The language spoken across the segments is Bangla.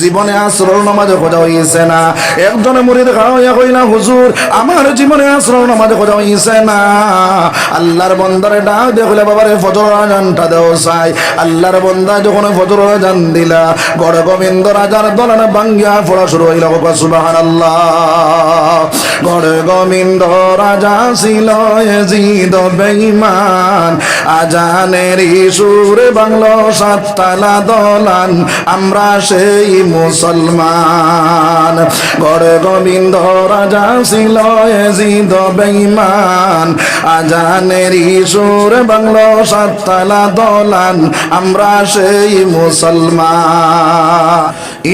জীবনে আশ্রয় নামাজে খোঁজা হইছে না। একজনে মুরিদ খাওয়া কইলা, হুজুর, আমার জীবনে আশ্রয় নামাজে খোঁজা হইছে না। আল্লাহর বন্দারে ডাক দেখলে বাবারে, ফজর আজানটা দেও চাই। আল্লাহর বন্দা যখন ফজর আজান দিলা বড় গোবিন্দ রাজার দলানে বাঙ্গিয়া পড়া শুরু হইল সুবহানাল্লাহ। গড় গোবিন্দ রাজা ছিল জিদ বেঈমান। আজানের সুরে বাংলো সাততালা দলান, আমরা সেই মুসলমান। গড়ে গোবিন্দ রাজা ছিল জিদ বেঈমান। আজানের সুরে বাংলো সাততালা দলান, আমরা সেই মুসলমান।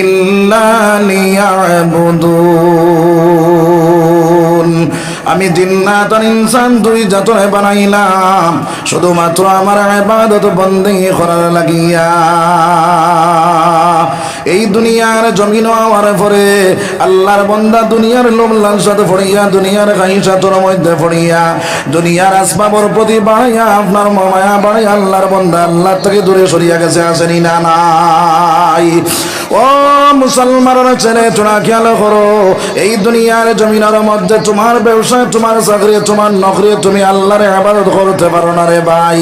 ইল্লানিয়াবুদুন আমি জিন্নাত ইনসান দুই জাতরে বানাইলাম। শুধুমাত্র আমার ইবাদত বন্দী করার লাগিয়া। এই দুনিয়ার জমিন হওয়ার পরে আল্লাহর বন্দা দুনিয়ার লোম লাংসাতে ফড়িয়া, দুনিয়ার খাইসাতর মধ্যে ফড়িয়া। দুনিয়ার আসবাবর প্রতি বাড়াইয়া আপনার মায়া বাড়াইয়া আল্লাহর বন্দা আল্লাহ থেকে দূরে সরিয়া গেছে, আসেনি না নাই। ও মুসলমানের ছেলে তোরা খেয়াল করো, এই দুনিয়ার জমিনের মধ্যে তোমার ব্যবসা তোমার চাকরি তোমার নকরি তুমি আল্লাহর আবাদত করতে পারো না রে ভাই।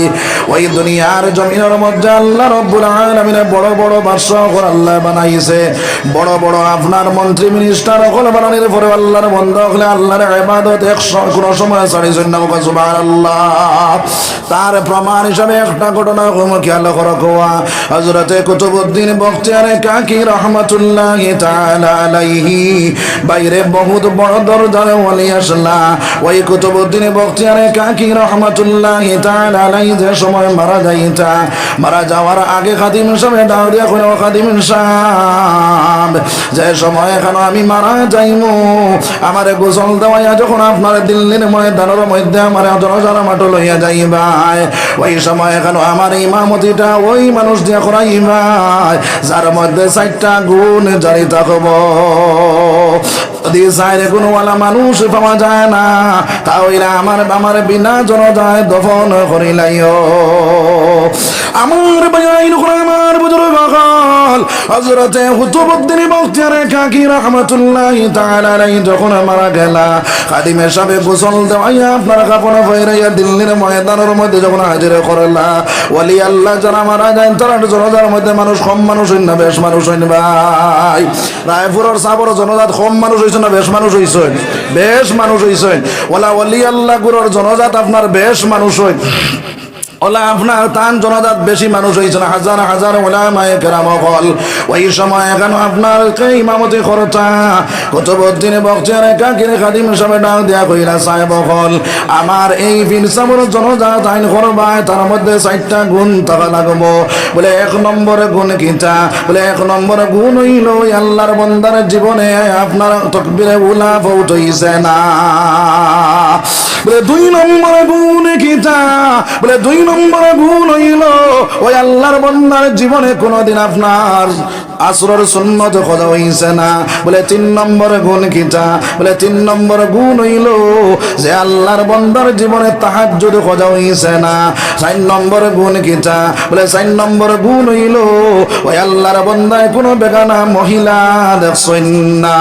ওই দুনিয়ার জমিনের মধ্যে আল্লাহ রব্বুল আলামিন বড় বড় বাদশাহ আল্লাহ বানাইছে। বড় বড় আপনার মন্ত্রী মিনিস্টার হল বানানোর পরে আল্লাহর বন্ধ হলে আল্লাহর ইবাদত একশো কোনো সময় ছাড়িয়েছেন না সুবহানাল্লাহ। তার প্রমাণ হিসাবে একটা ঘটনা খেয়াল করো, কোয়া। হজরতে কুতুবুদ্দিন বখতিয়ারে কাকি রহমতুল্লাহ তাআলা আলাইহি। বাইরে বহুত বড় দরজার ওয়ালি আসলা। ওই কুতুবুদ্দিন বখতিয়ারে কাকি রহমতুল্লাহ আলাইহি যে সময় মারা যাইতা। মারা যাওয়ার আগে খাদিম সাহেব, ডাউরিয়া করে খাদিম সাহেব, যে সময় এখন আমি মারা যাইমু, আমারে গোসল দেওয়াইয়া যখন আপনার দিল্লির ময়দানের মধ্যে আমার দরজার মাটো লইয়া যাইবাই। ওই সময় এখন আমার ইমামতিটা ওই মানুষ দিয়া করাইবাই, যার মধ্যে চারটা গুণ জারি থাকব চাইরে কোনো ওয়ালা মানুষ, পাওয়া যায় না। তাহলে আমার আমার বিনা জনতায় দফন করিলাইও। আমার বায়াইন আমার বুজুর্গ হল হযরতে হুতুবউদ্দিন বখতিয়ার কাকি রাহমাতুল্লাহি তাআলা আলাইহি যখন মারা গেলা, খাদিমের সাথে গোসল দেওয়াইয়া আপনার কাপড় ফেরাইয়া দিল্লির ময়দানের মধ্যে যখন হাজির করলা ওয়ালি আল্লাহ যারা মারা যায় তারা জনতার মধ্যে মানুষ, কম মানুষ হইন না, বেশ মানুষ হইন ভাই। রায়পুরের সাবর জনজাত কম মানুষ হইছে না, বেশ মানুষ হইছেন বেশ মানুষ হইছেন ওলা ওয়ালি আল্লাহ গুরুর জনজাত আপনার বেশ মানুষ হইন। আমার এই জনজাত আইন করবায় তার মধ্যে চারটা গুণ থাকা লাগবো। বলে, এক নম্বরে গুণ কিতা? বলে, এক নম্বরে গুণ হইল আল্লাহর বন্দার জীবনে আপনার তকবিরে উলা হইছে না। বলে, দুই নম্বরে গুণ কিতা? বলে, দুই নম্বরে গুণ হইল। ওই আল্লাহর বন্দার জীবনে কোনোদিন আপনার আসরের সুন্নত খোঁজা হইছে না। বলে তিন নম্বর গুণ কিটা? বলে তিন নম্বর গুণ হইল যে আল্লাহর বন্দার জীবনে তাহাজ্জুদ খোঁজা হইছে না। চার নম্বর গুণ কিটা? বলে চার নম্বর গুণ হইল, ওই আল্লাহর বন্দায় কোনো বেগানা মহিলা দেখছেন না।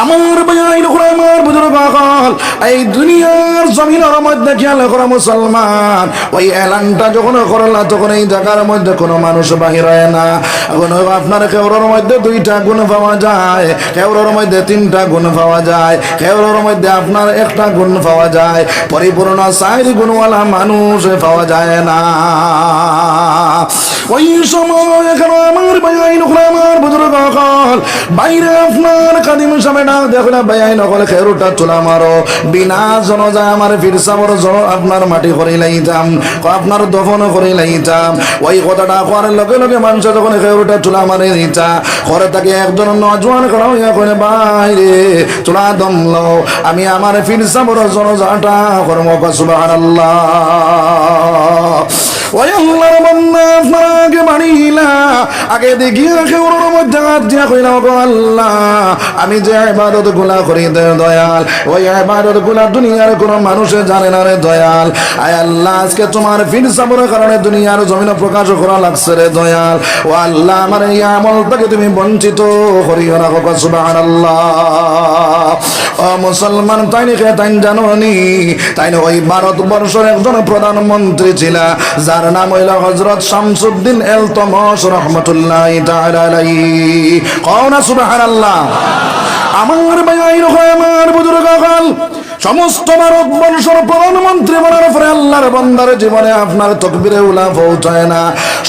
আমার ভাই আমার হল এই দুনিয়ার জমিনের মধ্যে খেয়াল করা মুসলমান। ওই এলানটা যখন করলা, তখন এই জায়গার মধ্যে কোনো মানুষ বাহির হয় না। এখন আপনার কেউরের মধ্যে দুইটা গুণ পাওয়া যায় কেউরের মধ্যে তিনটা গুণ পাওয়া যায় কেউরের মধ্যে আপনার একটা গুণ পাওয়া যায়। পরিপূর্ণ চার গুণওয়ালা মানুষ পাওয়া যায় না। আপনার করে দফন করে লাইতাম ওই কথাটা করার লগে লগে মানুষ যখন চুলা মারে ঘরে তাকে একজন নজওয়ান করা হইয়া কইলে বাইরে চুলা আমি আমার ফিরসাবর জনজাটা কর্ম সুবহানাল্লাহ ওই আল্লাহর বান্দা আগে বাড়িলা আগে মধ্যে গো আল্লাহ, আমি যে ইবাদতগুলা করি দয়াল, ওই ইবাদতগুলা দুনিয়ার কোন মানুষে জানে না রে দয়াল। আয় আল্লাহ, আজকে তোমার ফির সাবরের কারণে দুনিয়ার জমিনে প্রকাশ করা লাগছে রে দয়াল। ও আল্লাহ, আমার এই আমল থেকে তুমি বঞ্চিত করিও না কো সুবহানাল্লাহ। ও মুসলমান, তাই নাকি তাই জানো নি? তাই না ওই ভারতবর্ষের একজন প্রধানমন্ত্রী ছিল, যার নাম হইল হজরত শামসুদ্দিন এলতমস রহমতুল্লাহ কওনা সুবহানাল্লাহ। আমার ভাই আমার বুজুর্গ সমস্ত ভারতবর্ষের প্রধানমন্ত্রী বলার পরে আল্লাহর বন্দার জীবনে আপনার তকবিরে উলা পৌঁছায় না।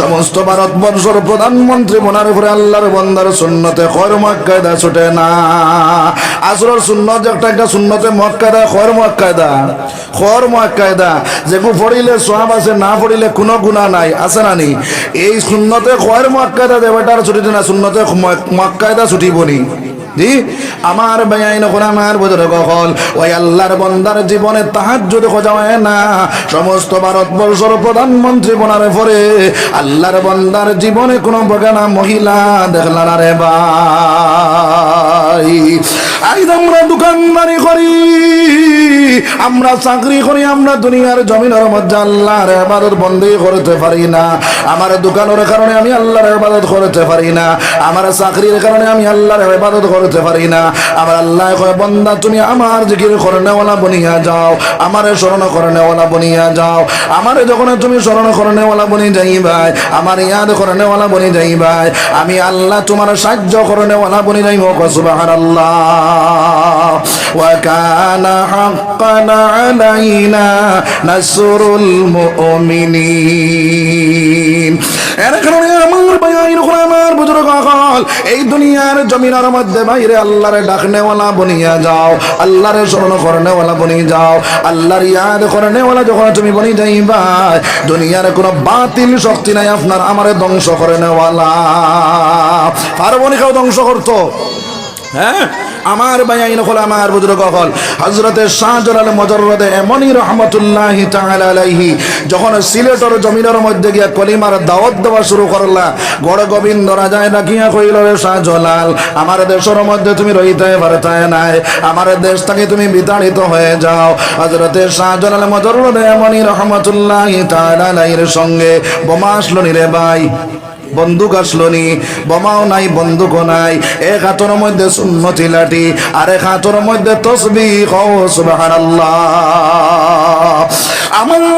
সমস্ত ভারতবর্ষের প্রধানমন্ত্রী বলার পরে আল্লাহর বন্দার শূন্যতে খর মক্কায়দা ছুটে না। আসরের শূন্যত একটা একটা শূন্যতে মক্কায়দা খর মক্কায়দা খর মক্কায়দা যেগু পড়িলে সোয়াব আছে, না পড়িলে কোনো গুণা নাই, আছে না নি? এই শূন্যতে খর মক্কায়দা দেবতার ছুটিতে না শূন্যতে মক্কায়দা ছুটিবনি জি আমার বেআইন করে আমার বুঝরে কখন? ওই আল্লাহর বন্দার জীবনে তাহার যদি খোঁজা হয় না। সমস্ত ভারতবর্ষর প্রধানমন্ত্রী বনার পরে আল্লাহর বন্দার জীবনে কোনো বগানা মহিলা দেখলা না রে ভাই। আইদ আমরা দোকানদারি করি, আমরা চাকরি করি, আমরা দুনিয়ার জমিনের মধ্যে আল্লাহর ইবাদত বন্দী করতে পারি না। আমার দোকানের কারণে আমি আল্লাহর ইবাদত করতে পারি না। আমার চাকরির কারণে আমি আল্লাহর ইবাদত করতে পারি না। আমার আল্লাহ কয়, বন্দা, তুমি আমার জিকির করে নেওয়ালা বনিয়া যাও। আমার স্মরণ করে নেওয়ালা বনিয়া যাও। আমার যখন তুমি স্মরণ করে নেওয়ালা বনি যাইবাই, আমার ইয়াদ করে নেওয়ালা বনি যাইবাই, আমি আল্লাহ তোমার সাহায্য করে নেওয়ালা বনি যাইব সুবহানাল্লাহ। ওয়া কানা হাক্কান আলাইনা নাসরুল মুমিনিন এর কারণে আমার উপর আমার বুজুর্গ আকল, এই দুনিয়ার জমিনের মধ্যে বাইরে আল্লাহর ডাকনেওয়ালা বনিয়া যাও, আল্লাহর স্মরণ করনেওয়ালা বনি যাও, আল্লাহর ইয়াদ করনেওয়ালা যখন তুমি বনি যাইবা, দুনিয়ার কোনো বাতিল শক্তি নাই আপনার, আমারে ধ্বংস করে নেওয়ালা। পারবনি কেউ ধ্বংস করতো? হ্যাঁ? আমার বায়াইন হল আমার বুজুর্গ হল হজরতে শাহজালাল মজরদে এমনই রহমতুল্লাহ আলাইহি, যখন সিলেটর জমিনের মধ্যে গিয়া কলিমার দাওয়াত দেওয়া শুরু করলা, গড় গোবিন্দ রাজায় ডাকিয়া কইল রে শাহজালাল, আমার দেশের মধ্যে তুমি রইতে পারতায় নাই, আমার দেশ থেকে তুমি বিতাড়িত হয়ে যাও। হজরতে শাহজালাল মজরদে এমনই রহমতুল্লাহ আলাইহির সঙ্গে বোমা আসলো নি রে ভাই বন্দুক আসলো নি বোমাও নাই বন্দুকও নাই। এক হাতের মধ্যে সুন্নতি লাঠি, আর এক হাতের মধ্যে তসবি আমার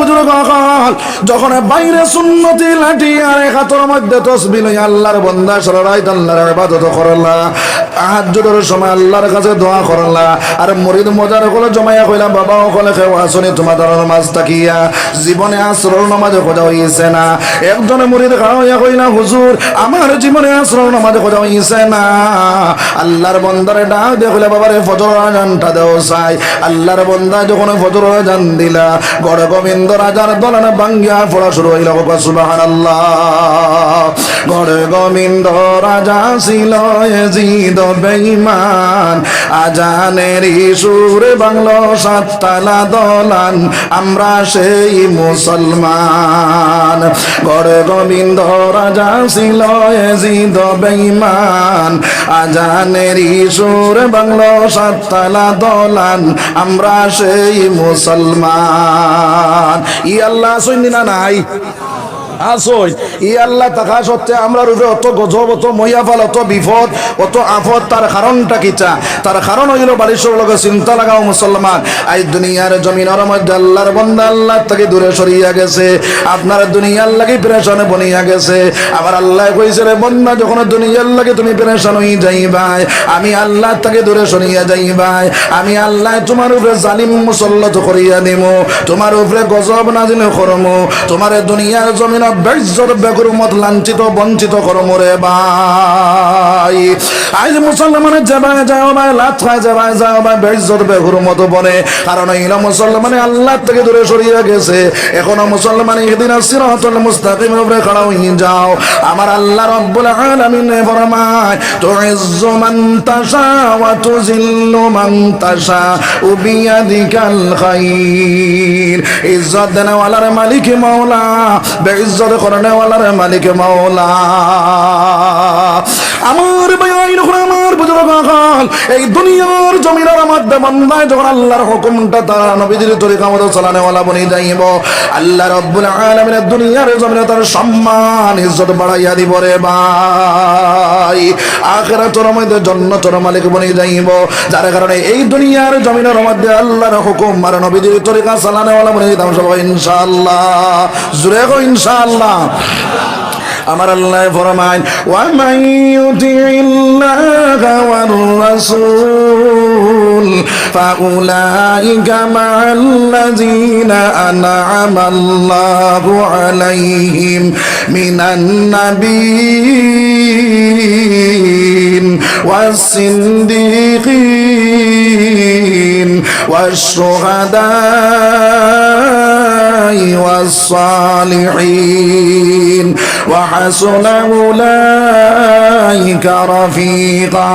আমার কাল, যখন বাইরে সুন্নতি লাঠি, আর এক হাতের মধ্যে তসবি আল্লাহর বন্দা সরাই আল্লাহর করলা। সময় আল্লাহর কাছে দোয়া করলা। আর মরিদ মজার কলে জমাইয়া কইলাম, বাবা কলে কেউ আসনি, তোমাদের নামাজ তাকিয়া। জীবনে আসরল নামাজ খোঁজা হইছে না। একজনে মরিদ খাওয়া কইলা হুজুর, আমার জীবনে আসরল নামাজ খোঁজা হইছে না। আল্লাহর বন্দারে ডাক দিয়ে কইলা, বাবারে, ফজর আজানটা দেও চাই আল্লাহর বন্দা যখন ফজর আজান দিলা গড় গোবিন্দ রাজার দলানে বাঙ্গিয়া পড়া শুরু হইল সুবহানাল্লাহ। গড় গোবিন্দ রাজা ছিল জিদ বেঈমান। আজানের সুর বাংলো সাততালা দলান, আমরা সেই মুসলমান। গড় গোবিন্দ রাজা ছিল এজিদ বেইমান আজানের সুর বাংলো সাততালা দলান, আমরা সেই মুসলমান। ই আল্লাহ সৈন্যনা নাই? আসই ই আল্লাহ থাকা সত্ত্বে আমরা অত গজব, অত অত বিপদ, অত তার কারণটা কিটা তার কারণ হইল চিন্তা লাগাও মুসলমান। দুনিয়ার জমিনের মধ্যে আল্লাহর আল্লাহ থেকে দূরে সরিয়া গেছে। আপনার দুনিয়ার লাগে প্রেশনে বনিয়া গেছে। আবার আল্লাহ কইছে রে, বন্দা, যখন দুনিয়ার লাগে তুমি প্রেশন হই যাইবাই, আমি আল্লাহ থেকে দূরে সরিয়া যাইবাই, আমি আল্লাহ তোমার উপরে জালিম মুসল্লত করিয়া দিব তোমার উপরে গজব নাজিল করমু, তোমার দুনিয়ার জমিন বেজ্জত, বেগরুমত, লাঞ্ছিত, বঞ্চিত করমু রে ভাই। আজ মুসলমানের যাবায় যাও ভাই লাত খায় যাবায় যাও ভাই, বেজ্জত, বেগরুমত বনে। কারণ এই মুসলমানে আল্লাহ থেকে দূরে সরিয়ে গেছে। এখনও মুসলমান একদিন সিরাতুল মুস্তাকিমের উপরে খাড়া হয়ে যাও। আমার আল্লাহ রব্বুল আলামিন ফরমায়, তুইজ্জু মান তাশা ওয়া তুযিল্লু মান তাশা বিয়াদিকাল খাইর। ইজ্জত দেনওয়ালার মালিক মাওলা, বেইজ্জত ইজ্জত করনেওয়ালার মালিক মাওলা। আমার এই দুনিয়ার জমিনের মধ্যে বন্দায় যখন আল্লাহর হুকুমটা তারা নবীদের তরিকা মতো চালানেওয়ালা বনে যাইব, আল্লাহ রব্বুল দুনিয়ার জমিনে তার সম্মান, ইজ্জত বাড়াইয়া দিব রে ভাই। আখিরাতের মধ্যে মালিক বনে যাইব। যার কারণে এই দুনিয়ার জমিনের মধ্যে আল্লাহর হুকুম আর নবীদের তরিকা চালানেওয়ালা বনে যেতাম সবাই ইনশাআল্লাহ। জুড়ে গো ইনশাআল্লাহ। আমার আল্লাহ ফরমান ওয়ামান ইউতিইল্লাহ ওয়ার রাসূল ফাউলাইকা মা'আল্লাযীনা আন'আমা আল্লাহু আলাইহিম মিনান নাবিয়্যিন والصديقين والشهداء والصالحين وحسن أولئك رفيقا.